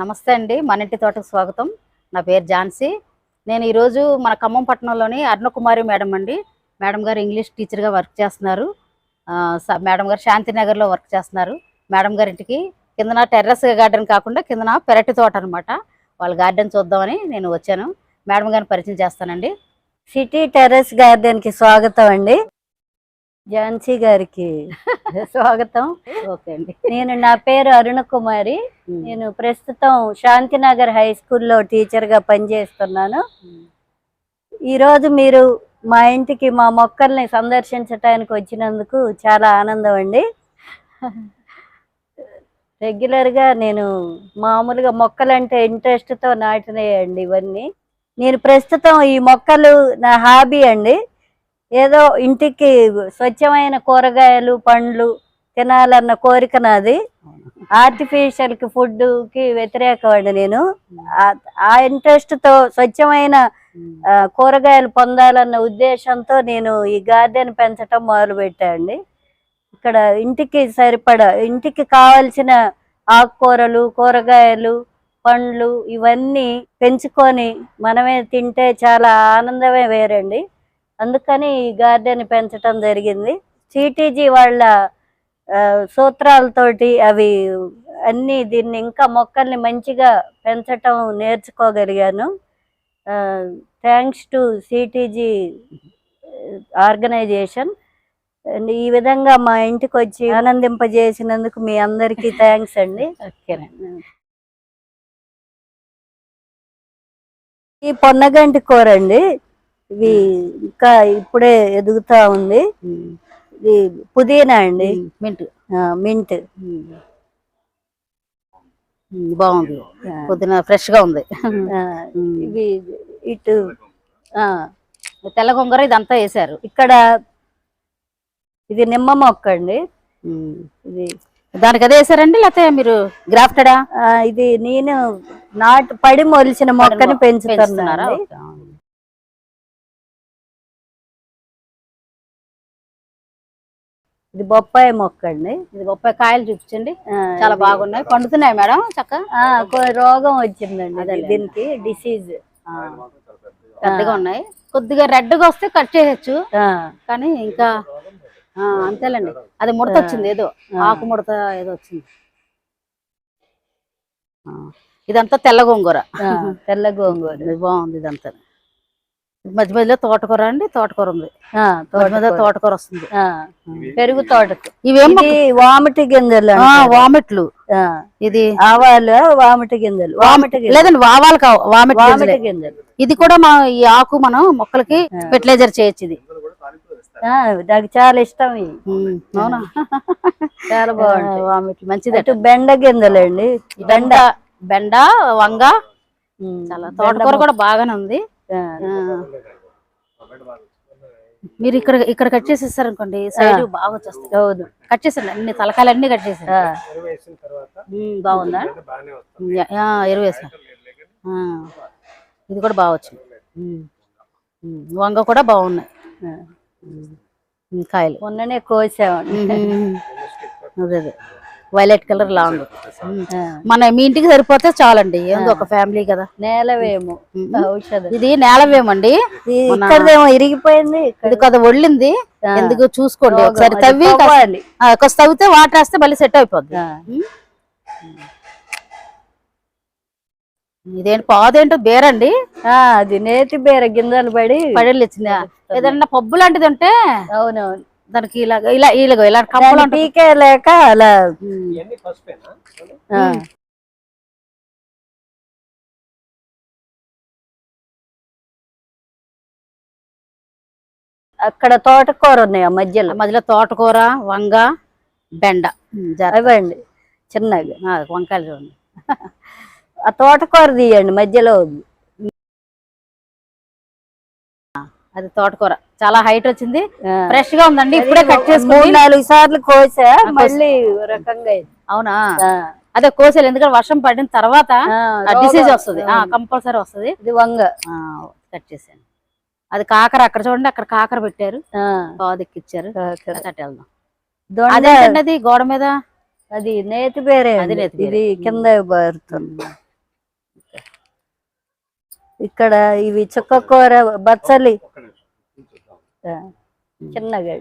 నమస్తే అండి మన ఇంటి తోటకు స్వాగతం. నా పేరు ఝాన్సీ. నేను ఈరోజు మన ఖమ్మం పట్టణంలోని అరుణకుమారి మేడం అండి. మేడం గారు ఇంగ్లీష్ టీచర్గా వర్క్ చేస్తున్నారు. స- మేడం గారు శాంతినగర్లో వర్క్ చేస్తున్నారు. మేడం గారి ఇంటికి కిందన టెర్రస్ గార్డెన్ కాకుండా కిందన పెరటి తోట అనమాట వాళ్ళ గార్డెన్ చూద్దామని నేను వచ్చాను. మేడం గారిని పరిచయం చేస్తానండి. సిటీ టెర్రస్ గార్డెన్కి స్వాగతం అండి. ఝాన్సీ గారికి స్వాగతం. ఓకే అండి. నేను నా పేరు అరుణ కుమారి. నేను ప్రస్తుతం శాంతినగర్ హై స్కూల్లో టీచర్గా పనిచేస్తున్నాను. ఈ రోజు మీరు మా ఇంటికి మా మొక్కల్ని సందర్శించడానికి వచ్చినందుకు చాలా ఆనందం అండి. రెగ్యులర్గా నేను మామూలుగా మొక్కలంటే ఇంట్రెస్ట్తో నాటినాయండి ఇవన్నీ. నేను ప్రస్తుతం ఈ మొక్కలు నా హాబీ అండి. ఏదో ఇంటికి స్వచ్ఛమైన కూరగాయలు పండ్లు తినాలన్న కోరిక నాది. ఆర్టిఫిషియల్కి ఫుడ్కి వ్యతిరేకం అండి నేను. ఆ- ఇంట్రెస్ట్తో స్వచ్ఛమైన కూరగాయలు పొందాలన్న ఉద్దేశంతో నేను ఈ గార్డెన్ పెంచటం మొదలు పెట్టాండి ఇక్కడ ఇంటికి సరిపడా ఇంటికి కావలసిన ఆకుకూరలు కూరగాయలు పండ్లు ఇవన్నీ పెంచుకొని మనమే తింటే చాలా ఆనందమే వేరండి. అందుకని ఈ గార్డెన్ పెంచటం జరిగింది. సిటీజీ వాళ్ళ సూత్రాలతోటి అవి అన్ని దీన్ని ఇంకా మొక్కల్ని మంచిగా పెంచటం నేర్చుకోగలిగాను. Thanks to CTG organisation. And ఈ విధంగా మా ఇంటికి వచ్చి ఆనందింపజేసినందుకు మీ అందరికీ థ్యాంక్స్ అండి. ఓకేనండి ఈ పొన్నగంటి కూర అండి ఇవి ఇంకా ఇప్పుడే ఎదుగుతా ఉంది. ఇది పుదీనా అండి. మింట్. ఆ, మింట్. బాగుంది. పొద్దున ఫ్రెష్గా ఉంది. ఇవి ఇటు ఆ, తెల్ల గొంగర ఇదంతా వేసారు ఇక్కడ ఇది నిమ్మ మొక్క అండి. ఇది దానికి అదే వేసారండి లేకపోతే మీరు గ్రాఫ్టెడా? ఆ, ఇది నేను నాటు పడి మొలిచిన మొక్కని పెంచుతున్నారా? ఇది బొప్పాయి మొక్క అండి. ఇది బొప్పాయి కాయలు చూపించండి. చాలా బాగున్నాయి. పండుతున్నాయి మేడం చక్క? రోగం వచ్చిందండి. దీనికి డిసీజ్. పెద్దగా ఉన్నాయి. కొద్దిగా రెడ్గా వస్తే కట్ చేయొచ్చు. కానీ ఇంకా ఆ, అంతేలేండి. అది ముడత వచ్చింది ఏదో. ఆకు ముడత ఏదో వచ్చింది. ఇదంతా తెల్ల గోంగూర. తెల్ల గోంగూర. ఇది బాగుంది ఇదంతా. మధ్య మధ్యలో తోటకూర అండి తోటకూర ఉంది. మధ్య తోటకూర. వస్తుంది. ఆ, పెరుగు తోటకు. ఇవేం ఇది వామిటి గింజలు. వామిట్లు. ఆ, ఇది ఆవాలు వామిటి గింజలు. వామిటి గింజలు. లేదండి వావాలు కావు వామిట్ వామిటి గింజలే. ఇది కూడా మా ఈ ఆకు మనం మొక్కలకి ఫెర్టిలైజర్ చేయొచ్చు ఇది. ఆ, నాకు చాలా ఇష్టం అవునా? చాలా బాగుంటాయి. వామిట్లు మంచిది. అటు బెండ గింజలు అండి బెండ. బెండ వంగ చాలా తోటకూర కూడా బాగానే ఉంది. మీరు ఇక్కడ ఇక్కడ కట్ చేసేస్తారు అనుకోండి సైడ్ బాగా వచ్చేస్తుంది. అవును. కట్ చేసండి అన్ని తలకాయలు అన్ని కట్ చేసాను ఆ, బాగుందా? ఎరువు వేసా ఆ, ఇది కూడా బాగా వచ్చింది. వంగ కూడా బాగున్నాయి. కాయలు. మొన్ననే కోసామండి. అదే అదే. వైలెట్ కలర్ లా ఉంది. ఉమ్. ఆ, మన మీ ఇంటికి సరిపోతే చాలండి. ఏందో ఒక ఫ్యామిలీ కదా. నేలవేము. ఇది నేలవేమండి? ఇక్కడదేమో ఇరిగిపోయింది ఇది కదా ఒళ్ళింది. ఎందుకు చూసుకోండి. ఒకసారి తవ్వి కాస్త తవ్వితే వాటర్ వేస్తే మళ్ళీ సెట్ అయిపోద్ది. ఇదేంటి పాదేంటో బేరండి? ఆ, అది నేతి బీర గింజలు పడి పడేళ్ళు ఇచ్చిందా ఏదన్నా పబ్బు లాంటిది ఉంటే అవునవును. దానికి ఇలా ఇలా ఇలా ఇలా కప్పలు దాన్ని పీకే లేక అలా అక్కడ తోటకూర ఉన్నాయి ఆ మధ్యలో? మధ్యలో తోటకూర వంగ బెండ. చిన్నగా ఆ, వంకాయలు చూడండి. ఆ తోటకూర తీయండి మధ్యలో ఉంది. అది తోటకూర. చాలా హైట్ వచ్చింది. ఫ్రెష్గా ఉందండి. ఇప్పుడే కట్ చేసుకుని నాలుగు సార్లు కోసా మళ్ళీ రకంగా. అవునా? అదే కోసేలు ఎందుకంటే వర్షం పడిన తర్వాత డిసీజ్. వస్తుంది. కంపల్సరీ వస్తుంది. ఇది వంగ. కట్ చేశాను అది కాకర అక్కడ చూడండి అక్కడ కాకర పెట్టారు. ఆ, పాదెక్కిచ్చారు. కాకర. కట్ వెళ్దాం దొండ. అదేంటండి అది గోడ మీద? అది నేతి బేరే అది. నేతి. ఇది కింద బారుతుంది ఇక్కడ ఇవి చుక్కకూర బచ్చలి. చిన్నగా.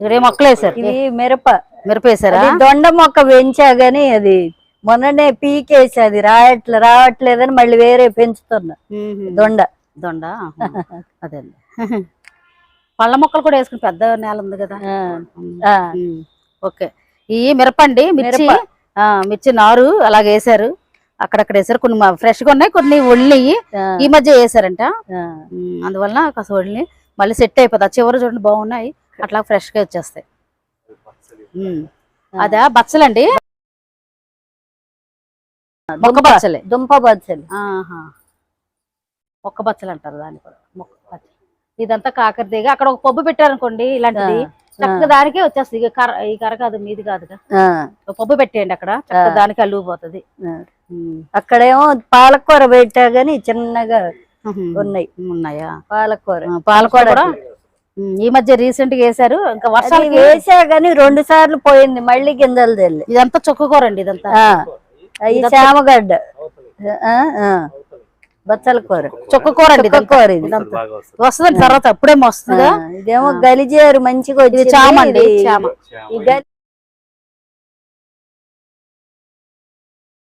ఏ మొక్కలు వేసారు ఇవి మిరప. మిరప వేసారా దొండ మొక్క పెంచా గానీ అది మొన్ననే పీకేసి అది రావట్లే రావట్లేదని మళ్ళీ వేరే పెంచుతున్నా. దొండ. దొండ. అదే అండి. పళ్ళ మొక్కలు కూడా వేసుకుని పెద్ద నేల ఉంది కదా. ఓకే. ఈ మిరపండి మిర్చి. మిర్చి నారు అలాగే వేసారు అక్కడక్కడ వేసారు కొన్ని ఫ్రెష్గా ఉన్నాయి కొన్ని ఒళ్ళినాయి ఆ, ఈ మధ్య వేసారంట. అందువలన కాస్త మళ్ళీ సెట్ అయిపోతుంది ఆ చివరి చూడండి బాగున్నాయి. అట్లా ఫ్రెష్గా వచ్చేస్తాయి. అదా బచ్చలండి? మొక్క బచ్చలే. దుంప బచ్చలి. మొక్క బచ్చలు అంటారు దాన్ని కూడా. మొక్క బచ్చలు ఇదంతా కాకరతీగ అక్కడ ఒక పబ్బు పెట్టారనుకోండి ఇలాంటిది. చక్కగా దానికే వచ్చేస్తుంది. కర్ర ఈ కర్ర కాదు మీది కాదుగా ఒక పబ్బు పెట్టేయండి అక్కడ. చక్కగా ఆ. దానికి అల్లుకుపోతుంది. అక్కడేమో పాలకూర పెట్టా గానీ చిన్నగా ఉన్నాయి. ఉన్నాయా? పాలకూర. పాలకూర కూడా? ఈ మధ్య రీసెంట్గా వేసారు ఇంకా అది వర్షాలకి వేసా గానీ రెండు సార్లు పోయింది. మళ్ళీ గింజలు తెల్లి ఇదంతా చుక్కకూర అండి ఇదంతా. అవి చామగడ్డ. బచ్చల కూర. చుక్కకూర అండి ఇదంతా. చుక్కకూర ఇది. ఇదంతా వస్తుందండి తర్వాత అప్పుడే వస్తుందిగా ఆ, ఇదేమో గలిజేరు మంచిగా చామ అండి చామ.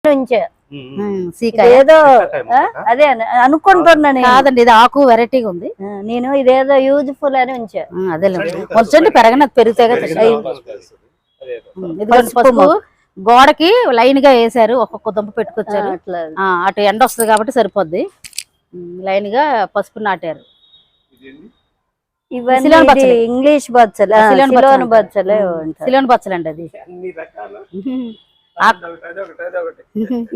నుంచే. ఏదో అదే అను- అనుకుంటున్నా నేను. కాదండి ఇది ఆకు వెరైటీగా ఉంది. నేను ఇదేదో యూజ్ఫుల్ అని ఉంచా. అదేలేండి. కొంచెం పెరగని అది పెరుగుతాయి కదా ఇది పసుపు గోడకి లైన్గా వేసారు ఒక్కొక్క దుంప పెట్టుకొచ్చారు. అట్లా. ఆ, అటు ఎండ వస్తుంది కాబట్టి సరిపోద్ది. లైన్గా పసుపు నాటారు. బచ్చలి. ఇంగ్లీష్ బచ్చలు. సిలోన్ బచ్చలు బచ్చలే బచ్చలండి అది.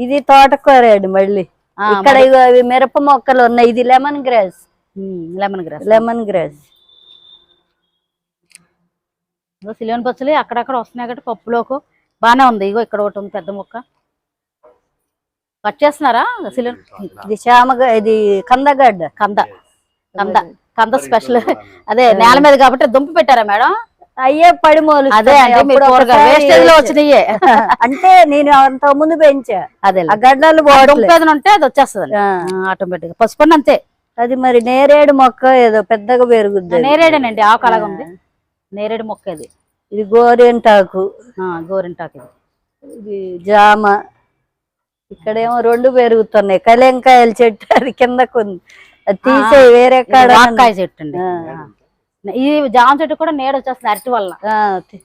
ఇది తోటకూర అండి మళ్ళీ. ఇక్కడ ఇవి మిరప మొక్కలు ఉన్నాయి. ఇది lemon grass lemon grass lemon grass Ceylon పచ్చలి అక్కడక్కడ వస్తున్నాయి కాబట్టి పప్పులోకి బానే ఉంది. ఇగో ఇక్కడ ఒకటి ఉంది పెద్ద మొక్క. కట్ చేస్తున్నారా సిలోన్ ఇది చామగ ఇది కందగడ్డ కంద. కంద. కంద స్పెషల్. అదే నేల మీద కాబట్టి దుంప పెట్టారా మేడం? అయ్యే పడిమోలు అదే వచ్చినాయే. అంటే నేను అంత ముందు పెంచా. అదే గడ్డలు ఉంటే అది వచ్చేస్తుంది ఆటోమేటిక్ పసుపు అంతే. అది మరి నేరేడు మొక్క ఏదో పెద్దగా పెరుగుద్ది. నేరేడేనండి ఆకు అలాగ ఉంది నేరేడు మొక్క ఇది ఇది గోరింటాకు. ఆ, గోరింటాకు ఇది. ఇది జామ. ఇక్కడేమో రెండు పెరుగుతున్నాయి. కలెంకాయల చెట్టు అది కిందకు ఉంది అది తీసే వేరే కాడ వాక్కాయ చెట్టు. ఈ జామ చెట్టు కూడా నేడు వచ్చేస్తుంది అరటి వల్ల ఆ, తి-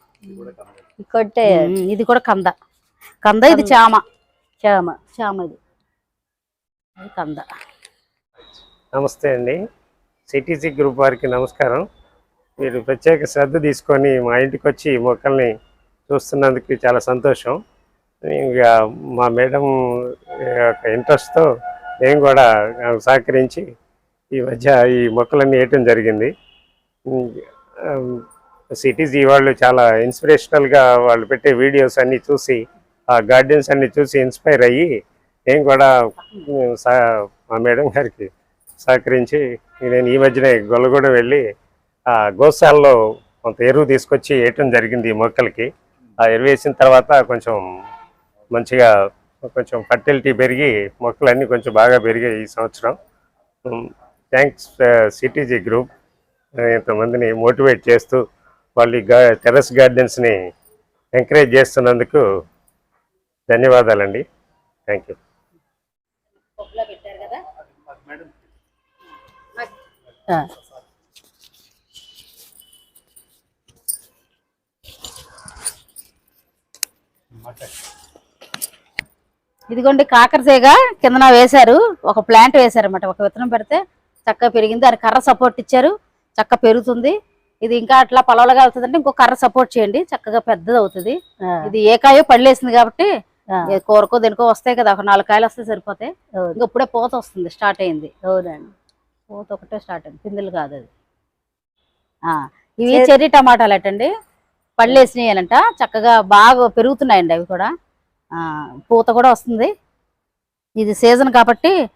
కొట్టే. ఇది కూడా కంద. కంద ఇది చామ. చామ. చామ ఇది. ఇది కంద. నమస్తే అండి. సిటీసీ గ్రూప్ వారికి నమస్కారం. మీరు ప్రత్యేక శ్రద్ధ తీసుకొని మా ఇంటికి వచ్చి ఈ మొక్కల్ని చూస్తున్నందుకు చాలా సంతోషం. ఇంకా మా మేడం యొక్క ఇంట్రెస్ట్తో మేము కూడా సహకరించి ఈ మధ్య ఈ మొక్కలన్నీ వేయటం జరిగింది. సిటీస్ వాళ్ళు చాలా ఇన్స్పిరేషనల్గా వాళ్ళు పెట్టే వీడియోస్ అన్నీ చూసి ఆ గార్డెన్స్ అన్నీ చూసి ఇన్స్పైర్ అయ్యి నేను కూడా సా- మా మేడం గారికి సహకరించి నేను ఈ మధ్యనే గొల్లగూడ వెళ్ళి గోశాలలో కొంత ఎరువు తీసుకొచ్చి వేయటం జరిగింది ఈ మొక్కలకి. ఆ ఎరువు వేసిన తర్వాత కొంచెం మంచిగా కొంచెం ఫర్టిలిటీ పెరిగి మొక్కలన్నీ కొంచెం బాగా పెరిగాయి ఈ సంవత్సరం. థ్యాంక్స్ సిటీజీ గ్రూప్ ఇంతమందిని మోటివేట్ చేస్తూ వాళ్ళు ఈ గా టెర్రస్ గార్డెన్స్ని ఎంకరేజ్ చేస్తున్నందుకు ధన్యవాదాలండి. Thank you. పెట్టారు కదా? ఇదిగోండి కాకరతీగ కిందన వేశారు. ఒక ప్లాంట్ వేశారన్నమాట. ఒక విత్తనం పెడితే చక్కగా పెరిగింది. దాని కర్ర సపోర్ట్ ఇచ్చారు. చక్కగా పెరుగుతుంది. ఇది ఇంకా అట్లా పొలంలోగా అవుతుందంటే ఇంకో కర్ర సపోర్ట్ చేయండి. చక్కగా పెద్దది అవుతుంది. ఇది ఏ కాయో పళ్ళేసింది కాబట్టి కూరకో దేనికో వస్తాయి కదా. ఒక నాలుగు కాయలు వస్తే సరిపోతాయి. ఇంకా ఇప్పుడే పూత వస్తుంది. స్టార్ట్ అయింది. అవునండి. పూత ఒకటే స్టార్ట్ అయింది. పిందులు కాదు అది. ఆ, ఇవి చెర్రీ టమాటాలు అటండి. పళ్ళు వేసినాయనంట. చక్కగా బాగా పెరుగుతున్నాయండి అవి కూడా. పూత కూడా వస్తుంది. ఇది సీజన్ కాబట్టి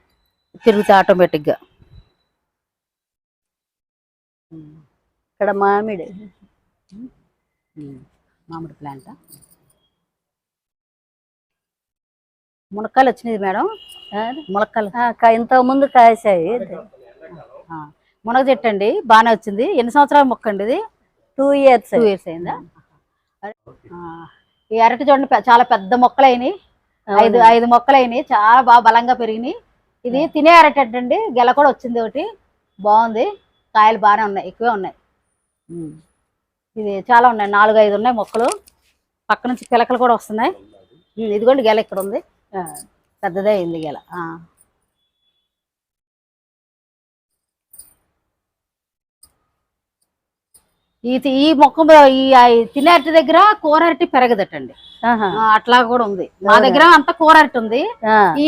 పెరుగుతాయి ఆటోమేటిక్గా. ఇక్కడ మామిడి. మామిడి ప్లాంట్? మునక్కాయలు వచ్చినాయి మేడం. కా- ఇంతకు ముందు కాసాయి. మునగ చెట్టు అండి. బాగానే వచ్చింది. ఎన్ని సంవత్సరాల మొక్క అండి ఇది? టూ ఇయర్స్ టూ ఇయర్స్ అయిందా? ఈ అరటి చూడండి చాలా పెద్ద మొక్కలు అయినాయి ఐదు ఐదు మొక్కలు అయినాయి చాలా బాగా బలంగా పెరిగినాయి. ఇది తినే అరటి అండి గెల కూడా వచ్చింది ఒకటి. బాగుంది. కాయలు బాగానే ఉన్నాయి. ఎక్కువే ఉన్నాయి. ఉమ్. ఇది చాలా ఉన్నాయి. నాలుగు ఐదు ఉన్నాయి మొక్కలు. పక్క నుంచి పిలకలు కూడా వస్తున్నాయి. ఇదిగోండి గెల ఇక్కడ ఉంది పెద్దదే అయింది గెల. ఈ ఈ మొక్క ఈ తినే అరటి దగ్గర కూర అరటి పెరగదటండి. అట్లా కూడా ఉంది. మా? దగ్గర అంతా కూర అరటి ఉంది.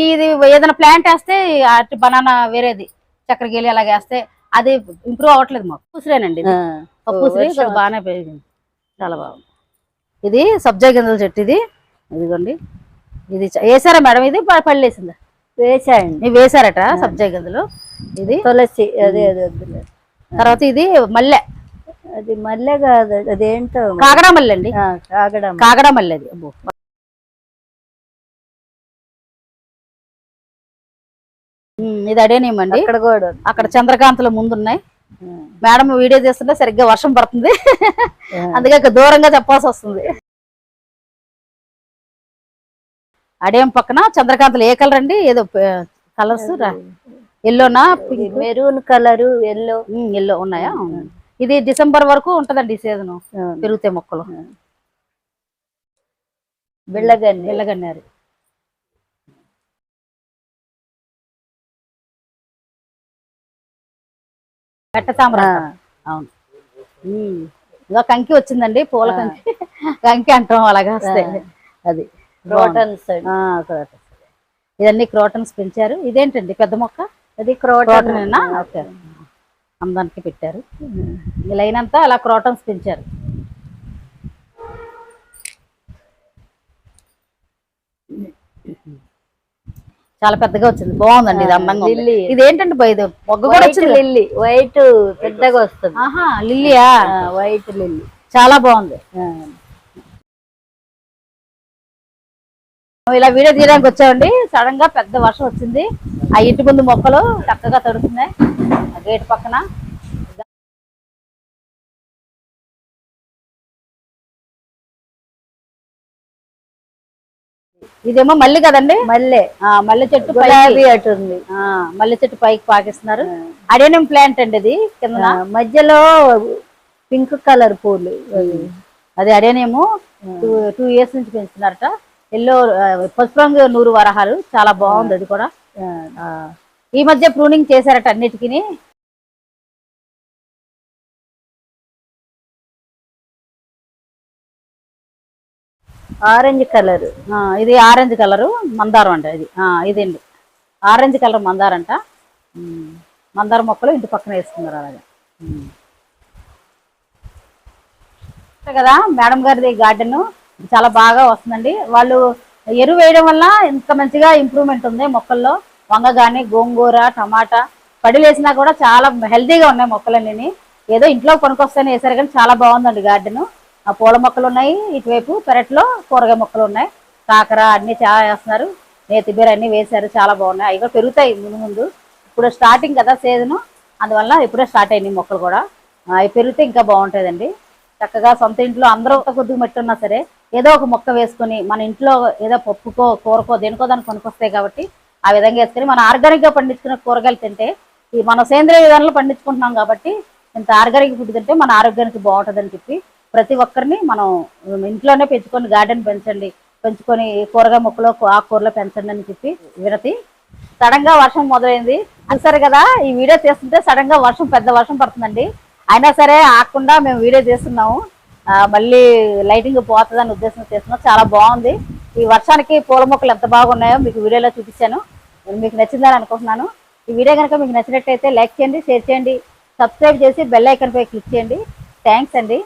ఇది ఏదైనా ప్లాంట్ వేస్తే అరటి బనానా వేరేది చక్కెరకేళి అలాగ వేస్తే అది ఇంప్రూవ్ అవ్వట్లేదు మాకు. పూసిరేనండి ఇక్కడ బాగానే పెరిగింది. చాలా బాగుంది. ఇది సబ్జా గింజల చెట్టు ఇది. ఇదిగోండి. ఇది వేసారా మేడం ఇది? ప- పళ్ళేసిందా వేసాయండి. వేసారట సబ్జా గింజలు. ఇది? తులసి అదే అదే. తర్వాత ఇది మల్లె. అది మల్లె కాదు అదేంటో కాగడా మల్లె అండి. కాగడం కాగడా మల్లె అది. అబ్బో. ఇది అడేనేమండి అక్కడ కూడా. అక్కడ చంద్రకాంతలు ముందున్నాయి. మేడం వీడియో చేస్తుంటే సరిగ్గా వర్షం పడుతుంది. అందుకే దూరంగా చెప్పాల్సి వస్తుంది. అడేం పక్కన చంద్రకాంతలు ఏ కలర్ అండి? ఏదో కలర్స్ ఎల్లోనా మెరూన్ కలరు ఎల్లో ఎల్లో ఉన్నాయా? ఇది డిసెంబర్ వరకు ఉంటదండి ఈ సీజన్ పెరుగుతాయి మొక్కలు. బిళ్ళగన్ని ఎల్లగన్నారు పెట్ట తామర. అవును. ఇదో కంకి వచ్చిందండి పూల కంకి. కంకి అంటాం అలాగా వస్తాయి. అది క్రోటన్స్ ఆ, క్రోటన్స్ ఇదన్నీ క్రోటన్స్ పెంచారు. ఇదేంటండి పెద్ద మొక్క? అది క్రోటన్ ఓకే. అందానికి పెట్టారు. ఈ లైన్ అంతా అలా క్రోటన్స్ పెంచారు. చాలా పెద్దగా వచ్చింది. బాగుందండి ఇది అందంగా. లిల్లీ. ఇది ఏంటండి బా ఇది? మొగ్గ కూడా వచ్చింది. లిల్లీ. వైట్ పెద్దగా వస్తుంది. ఆహా లిల్లియా? White lily. చాలా బాగుంది. ఇలా వీడియో తీయడానికి వచ్చామండి. సడన్గా పెద్ద వర్షం వచ్చింది. ఆ ఇంటి ముందు మొక్కలు చక్కగా తడుస్తున్నాయి. ఆ గేట్ పక్కన. ఇదేమో మల్లి కదండి? మల్లె. ఆ మల్లె చెట్టు గులాబీ అటు ఉంది. మల్లె చెట్టు పైకి పాకిస్తున్నారు. అడేనం ప్లాంట్ అండి ఇది కింద మధ్యలో పింక్ కలర్ పూలు. అది. అడేనేమో టూ టూ ఇయర్స్ నుంచి పెంచుతున్నారట. ఎల్లో పసుపు రంగు నూరు వరహాలు. చాలా బాగుంది అది కూడా. ఈ మధ్య ప్రూనింగ్ చేశారట అన్నిటికీ ఆరెంజ్ కలర్. ఇది ఆరెంజ్ కలరు మందారం అంట ఇది. ఆ, ఇదండి. ఆరెంజ్ కలర్ మందారం అంట. మందారం మందార మొక్కలు ఇంటి పక్కన వేసుకున్నారు అలాగే. అంతే కదా మేడం గారిది గార్డెన్. చాలా బాగా వస్తుందండి. వాళ్ళు ఎరువు వేయడం వల్ల ఇంత మంచిగా ఇంప్రూవ్మెంట్ ఉంది మొక్కల్లో. వంగ కానీ గోంగూర టమాటా పడిలేసినా కూడా చాలా హెల్తీగా ఉన్నాయి మొక్కలన్నీ ఏదో ఇంట్లో కొనుక్కొస్తానే వేసారు కానీ చాలా బాగుందండి గార్డెన్ ఆ పూల మొక్కలు ఉన్నాయి. ఇటువైపు పెరట్లో కూరగాయ మొక్కలు ఉన్నాయి. కాకర అన్ని చాలా వేస్తున్నారు. నేతి బీర అన్ని వేశారు. చాలా బాగున్నాయి. అవి కూడా పెరుగుతాయి ముందు ముందు. ఇప్పుడు స్టార్టింగ్ కదా సీజను అందువల్ల ఇప్పుడే స్టార్ట్ అయినాయి మొక్కలు కూడా. అవి పెరిగితే ఇంకా బాగుంటుందండి. చక్కగా సొంత ఇంట్లో అందరూ కొద్దిగా మట్టి ఉన్నా సరే ఏదో ఒక మొక్క వేసుకొని మన ఇంట్లో ఏదో పప్పుకో కూరకో దేనికో దాన్ని కొనుక్కొస్తాయి కాబట్టి ఆ విధంగా వేసుకొని మన ఆర్గానిక్గా పండించుకున్న కూరగాయలు తింటే ఈ మన సేంద్రియ విధానంలో పండించుకుంటున్నాం కాబట్టి ఇంత ఆర్గానిక్ ఫుడ్ తింటే మన ఆరోగ్యానికి బాగుంటుందని చెప్పి ప్రతి ఒక్కరిని మనం ఇంట్లోనే పెంచుకొని గార్డెన్ పెంచండి పెంచుకొని కూరగాయ మొక్కలు ఆకుకూరలో పెంచండి అని చెప్పి వినతి. సడన్గా వర్షం మొదలైంది. చూసారు కదా ఈ వీడియో చేస్తుంటే సడన్గా వర్షం పెద్ద వర్షం పడుతుందండి. అయినా సరే ఆకుండా మేము వీడియో చేస్తున్నాము. మళ్ళీ లైటింగ్ పోతుందని ఉద్దేశం చేస్తున్నాం. చాలా బాగుంది. ఈ వర్షానికి పూల మొక్కలు ఎంత బాగున్నాయో మీకు వీడియోలో చూపించాను. మీకు నచ్చిందని అనుకుంటున్నాను. ఈ వీడియో కనుక మీకు నచ్చినట్టయితే లైక్ చేయండి షేర్ చేయండి సబ్స్క్రైబ్ చేసి బెల్ ఐకన్పై క్లిక్ చేయండి. థ్యాంక్స్ అండి.